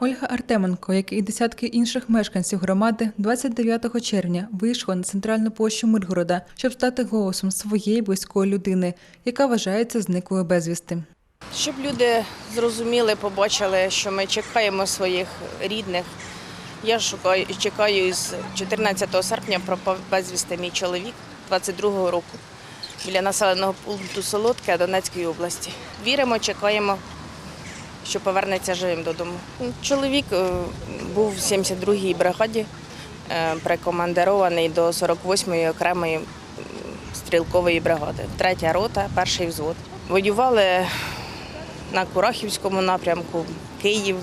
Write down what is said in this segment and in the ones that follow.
Ольга Артеменко, як і десятки інших мешканців громади, 29 червня вийшла на центральну площу Миргорода, щоб стати голосом своєї близької людини, яка вважається зниклою безвісти. Щоб люди зрозуміли, побачили, що ми чекаємо своїх рідних. Я шукаю, чекаю з 14 серпня пропав безвісти мій чоловік 22-го року біля населеного пункту Солодке Донецької області. Віримо, чекаємо, що повернеться живим додому. Чоловік е, був в 72-й бригаді, е, прикомандирований до 48-ї окремої стрілкової бригади. Третя рота, перший взвод. Воювали на Курахівському напрямку, Київ,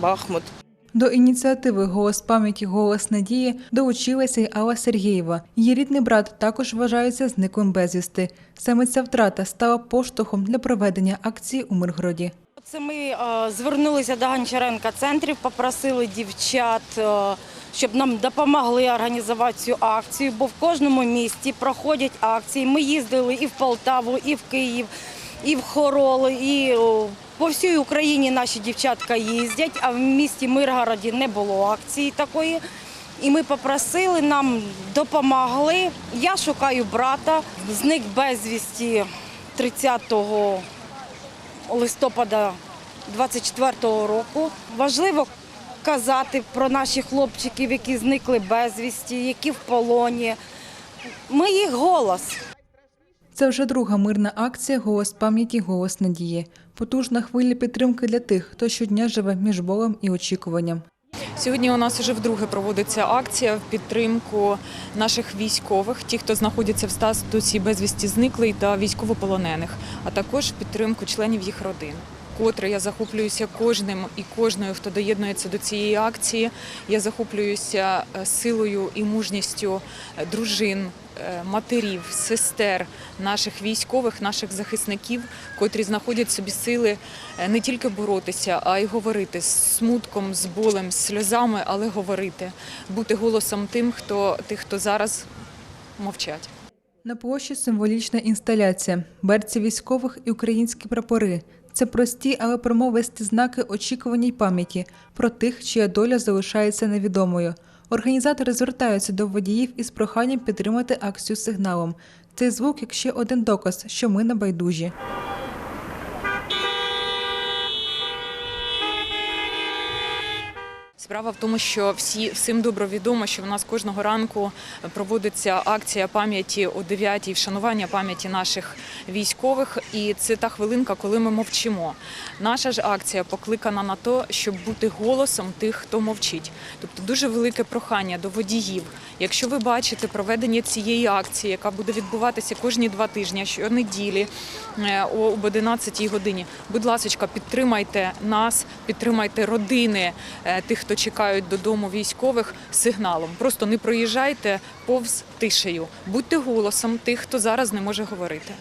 Бахмут. До ініціативи Голос пам'яті Голос надії долучилася й Алла Сергієва. Її рідний брат також вважається зниклим безвісти. Саме ця втрата стала поштовхом для проведення акції у Миргороді. Це ми е, звернулися до Гончаренка центрів, попросили дівчат, е, щоб нам допомогли організувати цю акцію, бо в кожному місті проходять акції. Ми їздили і в Полтаву, і в Київ, і в Хороли, і по всій Україні наші дівчатка їздять, а в місті Миргороді не було акції такої. І ми попросили, нам допомогли. Я шукаю брата, зник безвісті 30 листопада 24-го року. Важливо казати про наших хлопчиків, які зникли безвісті, які в полоні. Ми їх голос. Це вже друга мирна акція Голос пам'яті Голос надії. Потужна хвиля підтримки для тих, хто щодня живе між болем і очікуванням. Сьогодні у нас вже вдруге проводиться акція в підтримку наших військових, ті, хто знаходяться в статусі безвісті зниклий та військовополонених, а також підтримку членів їх родин. Котре я захоплююся кожним і кожною, хто доєднується до цієї акції. Я захоплююся е, силою і мужністю е, дружин, е, матерів, сестер наших військових, наших захисників, котрі знаходять собі сили не тільки боротися, а й говорити з смутком, з болем, з сльозами, але говорити, бути голосом тим, хто тих, хто зараз мовчать. На площі символічна інсталяція, берці військових і українські прапори. Це прості, але промовисті знаки очікування й пам'яті про тих, чия доля залишається невідомою. Організатори звертаються до водіїв із проханням підтримати акцію сигналом. Цей звук як ще один доказ, що ми на Справа в тому, що всі всім добре відомо, що в нас кожного ранку проводиться акція пам'яті о 9-й, вшанування пам'яті наших військових, і це та хвилинка, коли ми мовчимо. Наша ж акція покликана на те, щоб бути голосом тих, хто мовчить. Тобто дуже велике прохання до водіїв. Якщо ви бачите проведення цієї акції, яка буде відбуватися кожні два тижні, щонеділі е, об 11 годині, будь ласка, підтримайте нас, підтримайте родини е, тих, хто чекають додому військових сигналом. Просто не проїжджайте повз тишею. Будьте голосом тих, хто зараз не може говорити.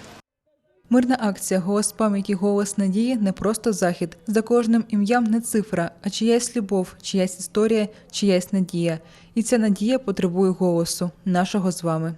Мирна акція Голос пам'яті Голос надії не просто захід. За кожним ім'ям не цифра, а чиясь любов, чиясь історія, чиясь надія. І ця надія потребує голосу нашого з вами.